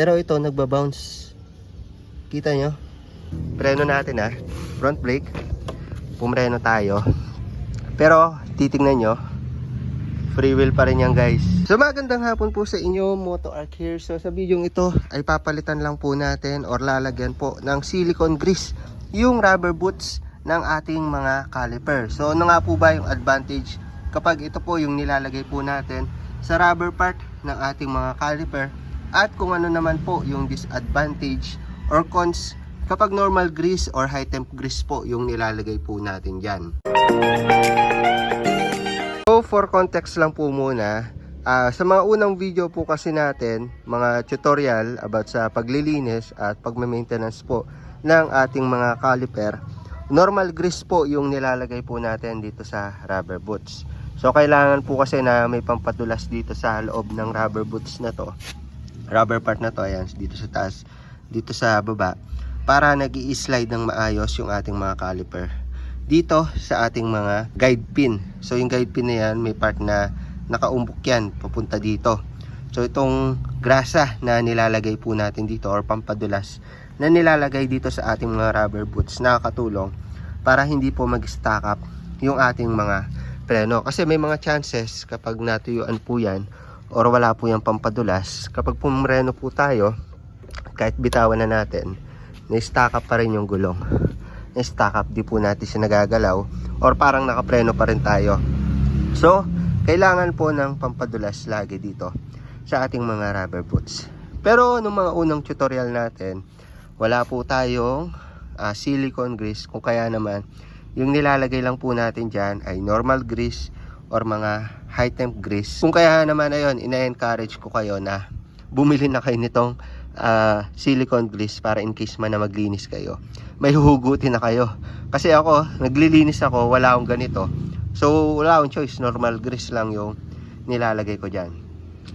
Pero ito, nagbabounce. Kita nyo? Preno natin ah. Front brake. Pumreno tayo. Pero, titingnan nyo. Free wheel pa rin yan guys. So magandang hapon po sa inyo, Moto Arc here. So sa video ito ay papalitan lang po natin or lalagyan po ng silicone grease yung rubber boots ng ating mga caliper. So ano nga po ba yung advantage kapag ito po yung nilalagay po natin sa rubber part ng ating mga caliper at kung ano naman po yung disadvantage or cons kapag normal grease or high temp grease po yung nilalagay po natin dyan. So for context lang po muna, ah, sa mga unang video po kasi natin, mga tutorial about sa paglilinis at pagme-maintenance po ng ating mga caliper, normal grease po yung nilalagay po natin dito sa rubber boots. So kailangan po kasi na may pampadulas dito sa loob ng rubber boots na to. Rubber part na to, ayan, dito sa taas, dito sa baba, para nag slide ng maayos yung ating mga caliper dito sa ating mga guide pin. So yung guide pin na yan, may part na nakaumbok yan, papunta dito. So itong grasa na nilalagay po natin dito or pampadulas na nilalagay dito sa ating mga rubber boots nakakatulong para hindi po mag-stack up yung ating mga preno. Kasi may mga chances kapag natuyuan po yan or wala po yung pampadulas, kapag pumreno po tayo, kahit bitawan na natin, na-stack up pa rin yung gulong. Stack up di po natin siya nagagalaw or parang nakapreno pa rin tayo. So kailangan po ng pampadulas lagi dito sa ating mga rubber boots. Pero nung mga unang tutorial natin wala po tayong ah, silicone grease. Kung kaya naman yung nilalagay lang po natin dyan ay normal grease or mga high temp grease. Kung kaya naman ayun ina-encourage ko kayo na bumili na kayo nitong ah, silicone grease para in case man na maglinis kayo. May huhugutin na kayo. Kasi ako naglilinis ako wala akong ganito. So wala akong choice. Normal grease lang yung nilalagay ko dyan.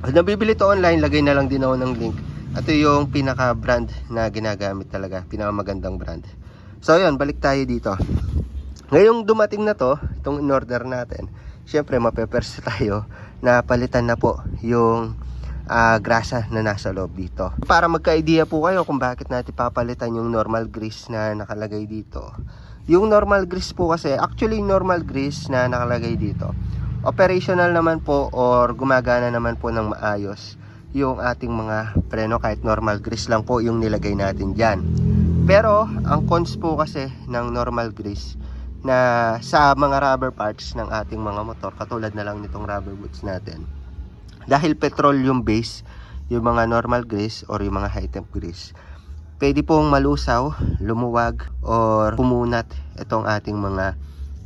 Pag nabibili to online lagay na lang din ako ng link. Ito yung pinaka brand na ginagamit talaga. Pinaka magandang brand. So yun balik tayo dito. Ngayong dumating na to itong in order natin syempre mapepersa tayo na palitan na po yung ah, grasa na nasa loob dito. Para magka-idea po kayo kung bakit natin papalitan yung normal grease na nakalagay dito. Yung normal grease po kasi, actually normal grease na nakalagay dito, operational naman po or gumagana naman po ng maayos yung ating mga preno kahit normal grease lang po yung nilagay natin dyan. Pero, ang cons po kasi ng normal grease na sa mga rubber parts ng ating mga motor, katulad na lang nitong rubber boots natin, dahil petroleum base yung mga normal grease or yung mga high temp grease pwede pong malusaw, lumuwag or pumunat itong ating mga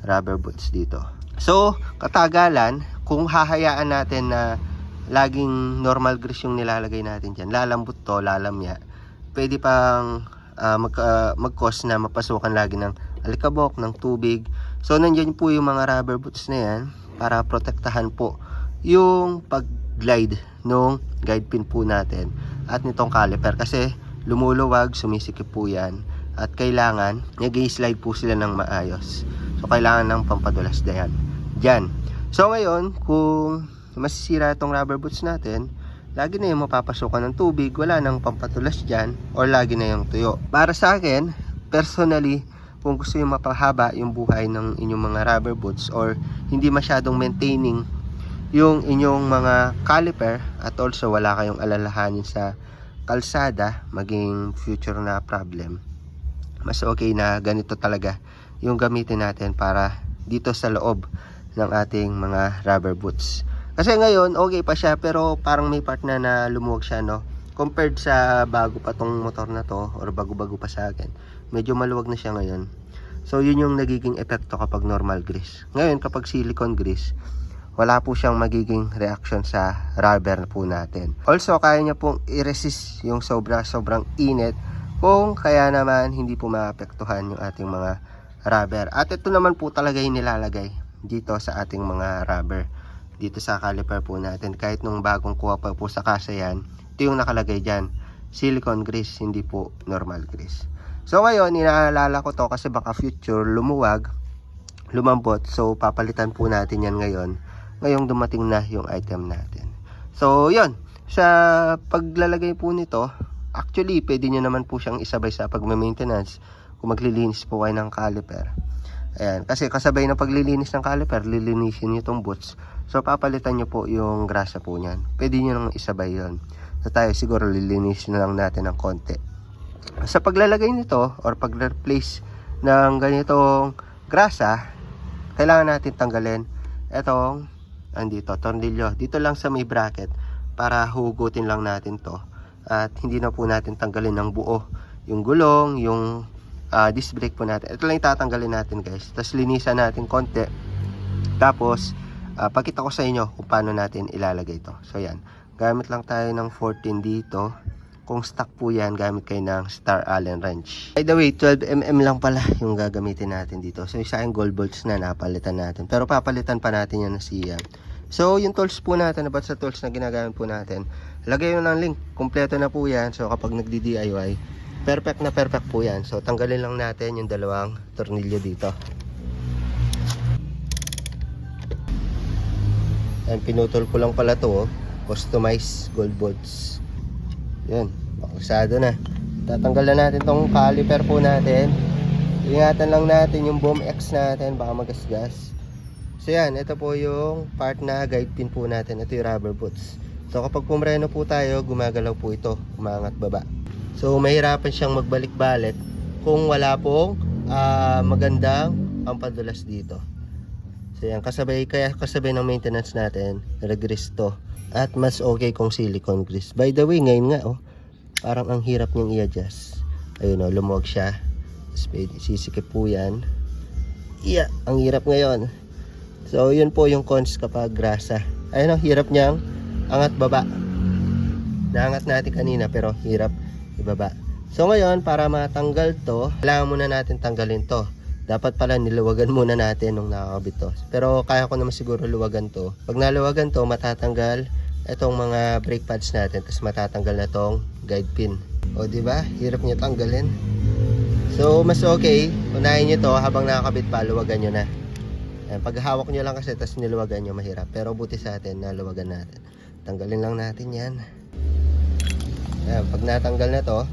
rubber boots dito. So katagalan kung hahayaan natin na laging normal grease yung nilalagay natin dyan lalambot to, lalamya pwede pang ah, mag, ah, mag-cause na mapasukan lagi ng alikabok, ng tubig. So nandyan po yung mga rubber boots na yan para protektahan po yung pag-glide nung guide pin po natin at nitong caliper kasi lumuluwag, sumisikip po yan at kailangan nag slide po sila ng maayos. So kailangan ng pampadulas na yan. Dyan so ngayon kung masisira itong rubber boots natin lagi na yung mapapasukan ng tubig wala nang pampatulas dyan or lagi na yung tuyo. Para sa akin personally kung gusto yung mapahaba yung buhay ng inyong mga rubber boots or hindi masyadong maintaining yung inyong mga caliper at also wala kayong alalahanin sa kalsada maging future na problem. Mas okay na ganito talaga yung gamitin natin para dito sa loob ng ating mga rubber boots. Kasi ngayon okay pa siya pero parang may part na na lumuwag siya no? Compared sa bago pa tong motor na to or bago-bago pa sa akin medyo maluwag na siya ngayon so yun yung nagiging epekto kapag normal grease ngayon kapag silicone grease wala po siyang magiging reaction sa rubber po natin. Also, kaya niya pong i-resist yung sobra-sobrang init kung kaya naman hindi po maapektuhan yung ating mga rubber. At ito naman po talaga yung nilalagay dito sa ating mga rubber. Dito sa caliper po natin. Kahit nung bagong kuha pa po sa kasa yan, ito yung nakalagay dyan. Silicone grease, hindi po normal grease. So ngayon, inaalala ko to kasi baka future lumuwag, lumambot. So papalitan po natin yan ngayon ngayong dumating na yung item natin. So, yun. sa paglalagay po nito, actually, pwede nyo naman po siyang isabay sa pagme-maintenance kung maglilinis po kayo ng caliper. Ayan, kasi kasabay ng paglilinis ng caliper, lilinisin nyo itong boots. So, papalitan nyo po yung grasa po niyan. Pwede nyo nang isabay yon. So, tayo siguro lilinisin na lang natin ng konti. Sa paglalagay nito, or pag-replace ng ganitong grasa, kailangan natin tanggalin itong, andito, tornilyo. Dito lang sa may bracket para hugutin lang natin to. At hindi na po natin tanggalin ng buo yung gulong, yung ah, disc brake po natin. Ito lang yung tatanggalin natin guys. Tapos linisan natin konti. Tapos, ah, pakita ko sa inyo kung paano natin ilalagay ito. So yan, gamit lang tayo ng 14 dito. Kung stock po yan, gamit kayo ng Star Allen wrench. By the way, 12mm lang pala yung gagamitin natin dito. So sa akin gold bolts na napalitan natin. Pero papalitan pa natin yan na siya. So yung tools po natin, about sa tools na ginagamit po natin, lagay nyo ng link. Kompleto na po yan. So kapag nagdi-DIY, perfect na perfect po yan. So tanggalin lang natin yung dalawang tornilyo dito. Ayan, pinutol ko lang pala to, oh. customize gold bolts. Yan, bakasado na. Tatanggal na natin tong caliper po natin. Ingatan lang natin yung boom X natin, baka magasgas. So yan, ito po yung part na guide pin po natin. Ito yung rubber boots. So kapag pumreno po tayo, gumagalaw po ito, umangat baba. So mahirapan siyang magbalik-balik kung wala pong ah, magandang pampadulas dito. So yan, kasabay, kaya kasabay ng maintenance natin, regrease to. At mas okay kung silicone grease. By the way, ngayon nga, oh, parang ang hirap niyang i-adjust. Ayun, oh, lumuwag siya. Sisikip po yan. Iya, ang hirap ngayon. So, yun po yung cons kapag grasa. Ayun, ang hirap niyang angat baba. Naangat natin kanina pero hirap ibaba. So, ngayon, para matanggal to, kailangan muna natin tanggalin to dapat pala niluwagan muna natin nung nakakabit to. Pero kaya ko naman siguro luwagan to. Pag naluwagan to, matatanggal itong mga brake pads natin. Tapos matatanggal na tong guide pin. O ba? Hirap niya tanggalin. So, mas okay. Unahin niyo to habang nakakabit pa, luwagan niyo na. Ayan, pag hawak niyo lang kasi tapos niluwagan niyo mahirap. Pero buti sa atin, naluwagan natin. Tanggalin lang natin yan. Ayan, pag natanggal na to,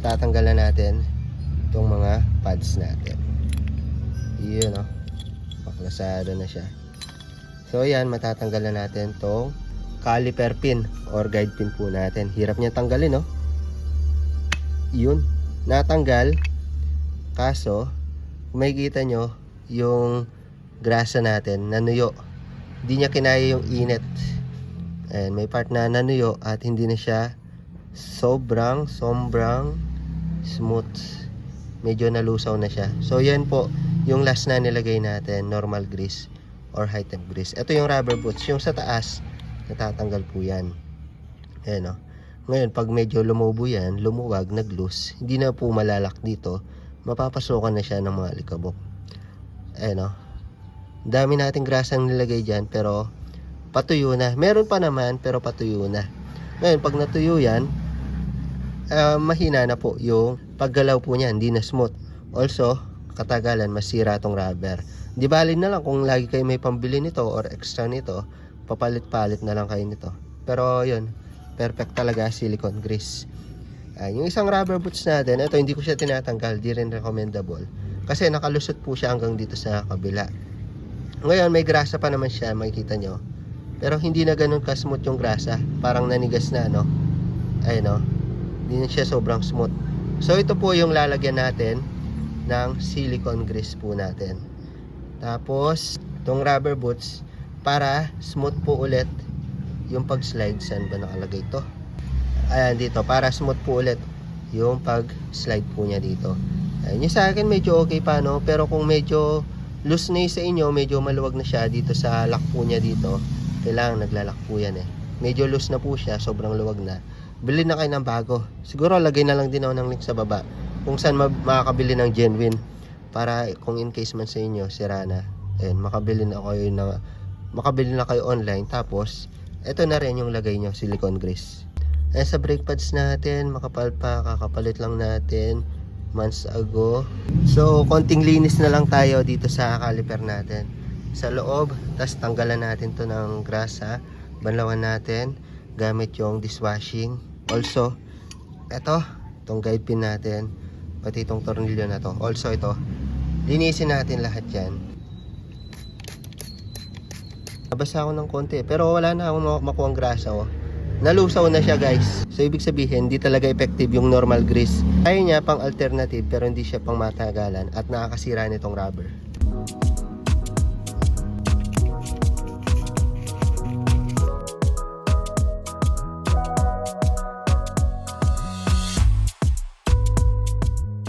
natatanggal na natin itong mga pads natin. Yun o. Baklasado na siya. So yan, matatanggal na natin tong caliper pin or guide pin po natin. Hirap niya tanggalin no. Yun. Natanggal. Kaso, kung makikita nyo, yung grasa natin, nanuyo. Hindi niya kinaya yung init. And may part na nanuyo at hindi na siya sobrang, sombrang smooth. Medyo nalusaw na siya. So yan po, yung last na nilagay natin, normal grease or high temp grease. Ito yung rubber boots. Yung sa taas, natatanggal po yan. Ayan o. Ngayon, pag medyo lumubo yan, lumuwag, nag-loose, hindi na po malalak dito, mapapasokan na siya ng mga likabok. Ayan o. Dami nating grasang nilagay dyan, pero patuyo na. Meron pa naman, pero patuyo na. Ngayon, pag natuyo yan, ah, mahina na po yung paggalaw po niya, hindi na smooth. Also, katagalan, masira tong rubber. Di bali na lang kung lagi kayo may pambili nito or extra nito, papalit-palit na lang kayo nito. Pero yun, perfect talaga silicone grease. Ah, yung isang rubber boots natin, ito hindi ko siya tinatanggal, di rin recommendable. Kasi nakalusot po siya hanggang dito sa kabila. Ngayon, may grasa pa naman siya, makikita nyo. Pero hindi na ganun ka-smooth yung grasa. Parang nanigas na, no? Ayun, no? Hindi na siya sobrang smooth. So, ito po yung lalagyan natin ng silicone grease po natin. Tapos, itong rubber boots, para smooth po ulit yung pag-slide. Saan ba nakalagay to? Ayan, dito. Para smooth po ulit yung pag-slide po niya dito. Ayan, yung sa akin medyo okay pa, no? Pero kung medyo loose na sa inyo, medyo maluwag na siya dito sa lock po niya dito, kailangan naglalak po yan eh. Medyo loose na po siya, sobrang luwag na. Bili na kayo ng bago. Siguro lagay na lang din ako ng link sa baba kung saan ma- makakabili ng genuine para kung in case man sa inyo sira na. Ayun, makabili na kayo na makabili na kayo online tapos ito na rin yung lagay nyo, silicone grease. Eh sa brake pads natin, makapal pa, kakapalit lang natin months ago. So, konting linis na lang tayo dito sa caliper natin. Sa loob, tas tanggalan natin to ng grasa, banlawan natin. gamit yung dishwashing. Also, eto, itong guide pin natin, pati itong tornilyo na to. Also ito, linisin natin lahat yan. Nabasa ako ng konti, pero wala na akong ma- makuhang grasa oh. Nalusaw na siya guys. So ibig sabihin, hindi talaga effective yung normal grease. Kaya niya pang alternative pero hindi siya pang matagalan at nakakasira nitong rubber.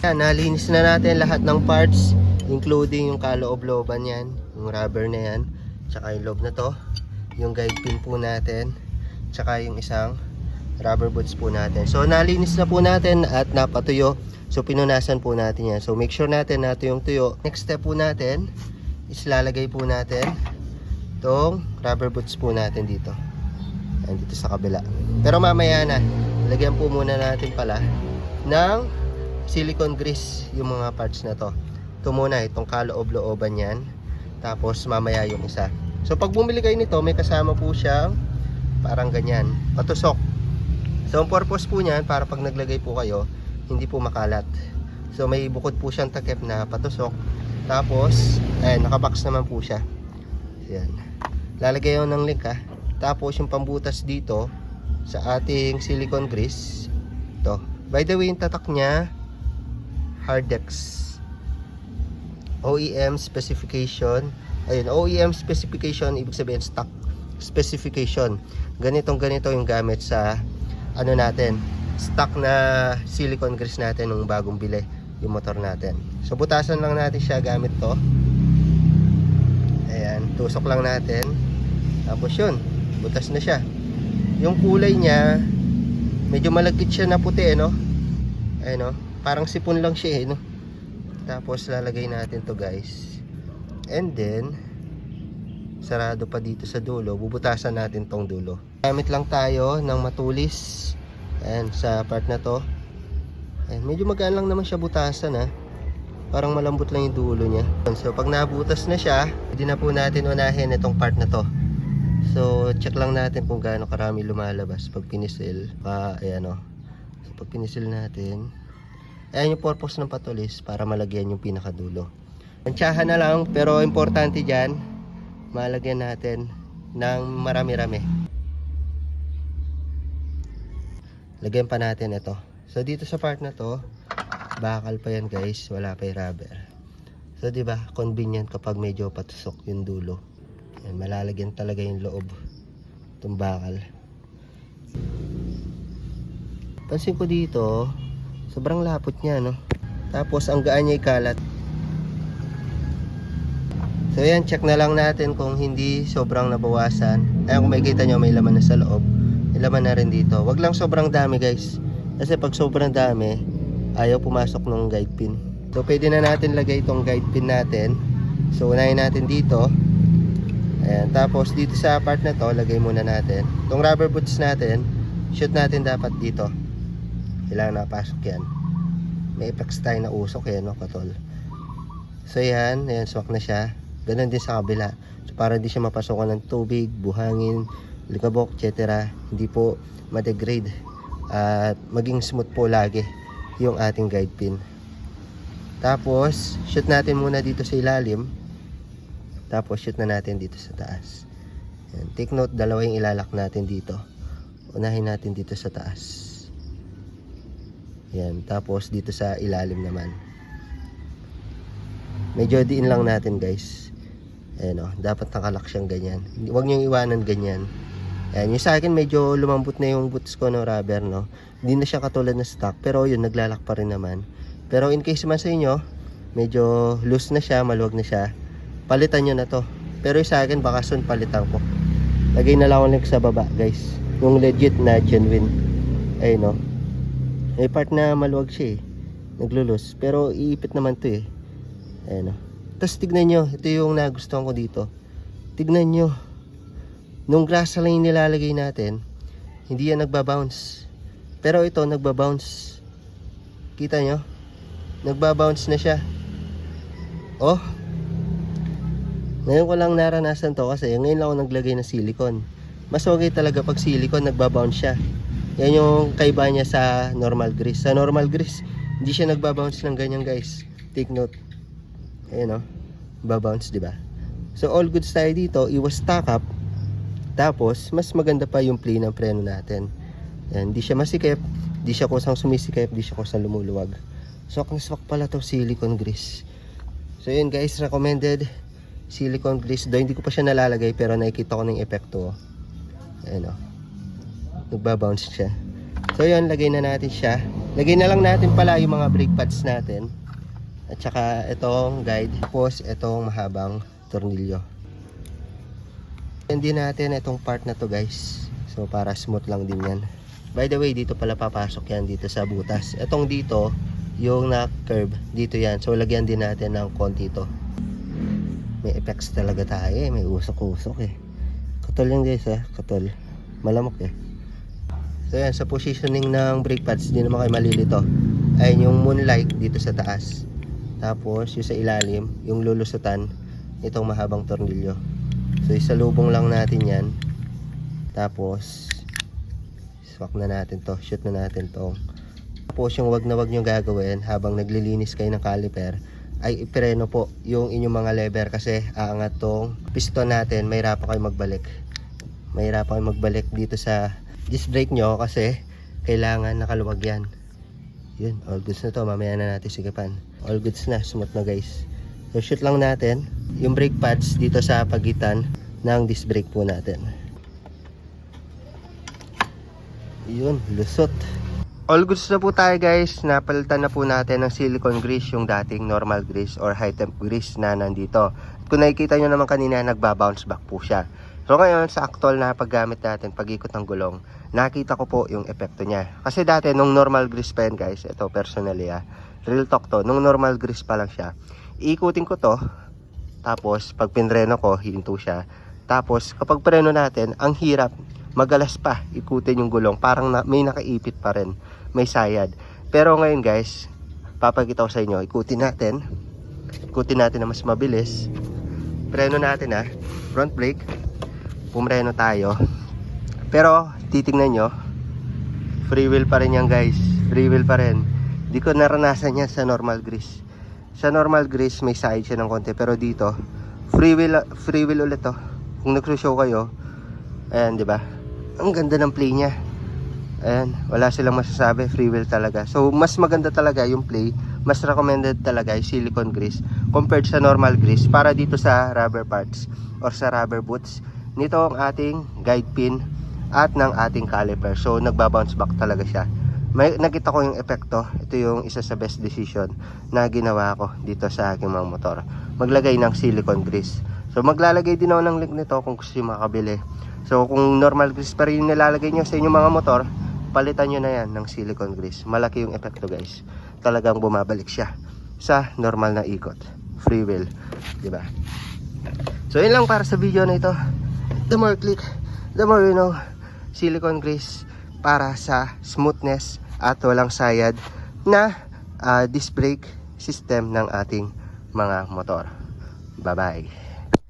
Yan, nalinis na natin lahat ng parts including yung kaloob-looban yan, yung rubber na yan, tsaka yung loob na to, yung guide pin po natin, tsaka yung isang rubber boots po natin. So nalinis na po natin at napatuyo. So pinunasan po natin yan. So make sure natin na ito yung tuyo. Next step po natin is lalagay po natin itong rubber boots po natin dito. Yan, dito sa kabila. Pero mamaya na, lagyan po muna natin pala ng silicone grease yung mga parts na to. Ito muna, itong kaloob-looban yan. Tapos mamaya yung isa. So pag bumili kayo nito, may kasama po siyang parang ganyan, patusok. So ang purpose po niyan, para pag naglagay po kayo, hindi po makalat. So may bukod po siyang takip na patusok. Tapos, ayan, nakabox naman po siya. Ayan. Lalagay ko ng link ha. Tapos yung pambutas dito sa ating silicone grease. Ito. By the way, yung tatak niya, Hardex. OEM specification. Ayun, OEM specification, ibig sabihin stock specification. Ganitong ganito yung gamit sa ano natin, stock na silicone grease natin nung bagong bili yung motor natin. So butasan lang natin siya gamit to. Ayan, tusok lang natin. Tapos yun, butas na siya. Yung kulay niya, medyo malagkit siya na puti, eh, no? Ayun, no? Parang sipon lang siya, eh, no? Tapos lalagay natin to guys. And then, sarado pa dito sa dulo. Bubutasan natin tong dulo. Gamit lang tayo ng matulis. Ayan, sa part na to. Ayan, medyo magaan lang naman siya butasan ha. Parang malambot lang yung dulo niya. So pag nabutas na siya, hindi na po natin unahin itong part na to. So check lang natin kung gaano karami lumalabas pag pinisil. Pa, ayan o. So pag pinisil natin, ayan yung purpose ng patulis para malagyan yung pinakadulo. Tansyahan na lang pero importante dyan, malagyan natin ng marami-rami. Lagyan pa natin ito. So dito sa part na to, bakal pa yan guys, wala pa yung rubber. So ba, convenient kapag medyo patusok yung dulo. Yan, malalagyan talaga yung loob itong bakal. Pansin ko dito, sobrang lapot niya no. Tapos ang gaan niya ikalat. So yan, check na lang natin kung hindi sobrang nabawasan. Ayan kung makikita nyo may laman na sa loob. May laman na rin dito. Wag lang sobrang dami guys. Kasi pag sobrang dami, ayaw pumasok ng guide pin. So pwede na natin lagay itong guide pin natin. So unahin natin dito. Ayan. Tapos dito sa part na to, lagay muna natin. Itong rubber boots natin, shoot natin dapat dito. Kailangan napasok yan. May apex tayo na usok yan, no, katol. So yan, ayan, swak na siya. Ganon din sa kabila. So, para hindi siya mapasokan ng tubig, buhangin, likabok, etc. Hindi po ma-degrade. At maging smooth po lagi yung ating guide pin. Tapos, shoot natin muna dito sa ilalim. Tapos, shoot na natin dito sa taas. Yan. Take note, dalawa yung ilalak natin dito. Unahin natin dito sa taas. Yan. Tapos, dito sa ilalim naman. Medyo diin lang natin guys. Ayan o, dapat nakalak siyang ganyan. Huwag niyong iwanan ganyan. Ayan, yung sa akin medyo lumambot na yung boots ko no rubber no. Hindi na siya katulad na stock pero yun naglalak pa rin naman. Pero in case man sa inyo, medyo loose na siya, maluwag na siya. Palitan nyo na to. Pero yung sa akin baka soon palitan ko. Lagay na lang ako link sa baba guys. Yung legit na genuine. Ayun no. May part na maluwag siya eh. Naglulus. Pero iipit naman to eh. Ayan o. Tapos tignan nyo, ito yung nagustuhan ko dito. Tignan nyo. Nung grasa lang yung nilalagay natin, hindi yan nagbabounce. Pero ito, nagbabounce. Kita nyo? Nagbabounce na siya. Oh. Ngayon ko lang naranasan to kasi ngayon lang ako naglagay ng silicone. mas okay talaga pag silicone, nagbabounce siya. Yan yung kaiba niya sa normal grease. Sa normal grease, hindi siya nagbabounce ng ganyan guys. Take note. Ayan o. Babounce, di ba? So all goods tayo dito, iwas stock up. Tapos, mas maganda pa yung play ng preno natin. Yan, di siya masikip, di siya kusang sumisikip, di siya kusang lumuluwag. So, ang swak pala to silicone grease. So, yun guys, recommended silicone grease. Do hindi ko pa siya nalalagay, pero nakikita ko ng epekto. Ayan o. Nagbabounce siya. So, yun, lagay na natin siya. Lagay na lang natin pala yung mga brake pads natin. At saka itong guide. Tapos itong mahabang tornilyo. Hindi natin itong part na to guys. So para smooth lang din yan. By the way, dito pala papasok yan dito sa butas. Itong dito, yung na curve, dito yan. So lagyan din natin ng konti to. May effects talaga tayo eh. May usok-usok eh. Katol yan guys eh. Katol. Malamok eh. So yan, sa positioning ng brake pads, hindi naman kayo malilito. Ayun yung moonlight dito sa taas. Tapos yung sa ilalim, yung lulusutan, itong mahabang tornilyo. So isalubong lang natin yan. Tapos swak na natin to, shoot na natin to. Tapos yung wag na wag nyo gagawin habang naglilinis kayo ng caliper ay ipreno po yung inyong mga lever kasi aangat tong piston natin, mahirapan kayo magbalik. Mahirapan kayo magbalik dito sa disc brake nyo kasi kailangan nakaluwag yan. Yun, all goods na to. Mamaya na natin sigapan. All goods na, smooth na guys. So shoot lang natin yung brake pads dito sa pagitan ng disc brake po natin. Yun, lusot. All goods na po tayo guys. Napalitan na po natin ng silicone grease yung dating normal grease or high temp grease na nandito. Kung nakikita nyo naman kanina, nagbabounce back po siya. So ngayon, sa actual na paggamit natin, pag-ikot ng gulong, nakita ko po yung epekto niya. Kasi dati, nung normal grease yan guys, ito personally ah, real talk to, nung normal grease pa lang siya, iikutin ko to, tapos pag pinreno ko, hinto siya. Tapos kapag preno natin, ang hirap, magalas pa ikutin yung gulong. Parang na, may nakaipit pa rin, may sayad. Pero ngayon guys, papakita ko sa inyo, ikutin natin. Ikutin natin na mas mabilis. Preno natin ah, front brake. Pumreno tayo. Pero titingnan nyo, free wheel pa rin yan guys. Free wheel pa rin. Di ko naranasan yan sa normal grease. Sa normal grease may side siya ng konti pero dito free wheel free wheel ulit to. Kung nagso-show kayo, ayan 'di ba? Ang ganda ng play niya. Ayan, wala silang masasabi, free wheel talaga. So mas maganda talaga yung play, mas recommended talaga yung silicone grease compared sa normal grease para dito sa rubber parts or sa rubber boots. Nito ang ating guide pin at ng ating caliper. So nagba-bounce back talaga siya. May nakita ko yung epekto. Ito yung isa sa best decision na ginawa ko dito sa aking mga motor. Maglagay ng silicone grease. So maglalagay din ako ng link nito kung gusto nyo makabili. So kung normal grease pa rin yung nilalagay nyo sa inyong mga motor palitan nyo na yan ng silicone grease. Malaki yung epekto guys. Talagang bumabalik siya sa normal na ikot. Free di ba so yun lang para sa video na ito the more click the more you know silicone grease para sa smoothness at walang sayad na ah, disc brake system ng ating mga motor. Bye-bye.